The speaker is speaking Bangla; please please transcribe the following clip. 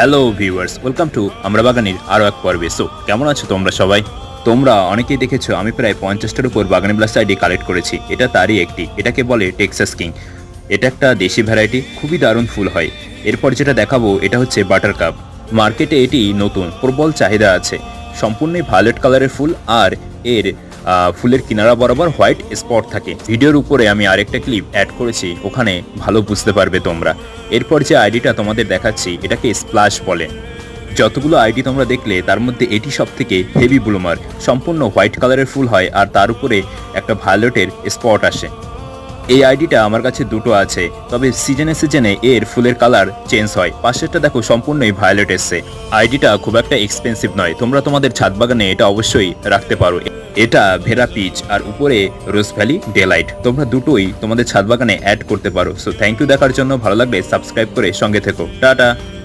হ্যালো ভিউয়ার্স ওয়েলকাম টু আমরা বাগানের আরও এক পর্বে। সো কেমন আছো তোমরা সবাই? তোমরা অনেকেই দেখেছ, আমি প্রায় পঞ্চাশটার উপর বাগানি প্লাস আইডি কালেক্ট করেছি। এটা তারই একটি, এটাকে বলে টেক্সাস কিং এটা একটা দেশি ভ্যারাইটি খুবই দারুণ ফুল হয়। এরপর যেটা দেখাবো, এটা হচ্ছে বাটার কাপ মার্কেটে এটি নতুন, প্রবল চাহিদা আছে। সম্পূর্ণই ভায়োলেট কালারের ফুল, আর এর ফুলের কিনারা বরাবর হোয়াইট স্পট থাকে। ভিডিওর উপরে আমি আরেকটা ক্লিপ অ্যাড করেছি, ওখানে ভালো বুঝতে পারবে তোমরা। এরপর যে আইডিটা তোমাদের দেখাচ্ছি, এটাকে স্প্লাশ বলে। যতগুলো আইডি তোমরা দেখলে, তার মধ্যে এটি সব থেকে হেভি ব্লুমার সম্পূর্ণ হোয়াইট কালারের ফুল হয় আর তার উপরে একটা ভায়োলেটের স্পট আসে। এই আইডিটা আমার কাছে দুটো আছে, তবে সিজনে সিজনে এর ফুলের কালার চেঞ্জ হয়। পাশেরটা দেখো সম্পূর্ণই ভায়োলেট এসছে। আইডিটা খুব একটা এক্সপেন্সিভ নয়। তোমরা তোমাদের ছাদ বাগানে এটা অবশ্যই রাখতে পারো। এটা ভেরা পিচ আর উপরে রোজ ভ্যালি ডেলাইট। তোমরা দুটোই তোমাদের ছাদ বাগানে অ্যাড করতে পারো। সো থ্যাংক ইউ দেখার জন্য। ভালো লাগলে সাবস্ক্রাইব করে সঙ্গে থেকো। টাটা!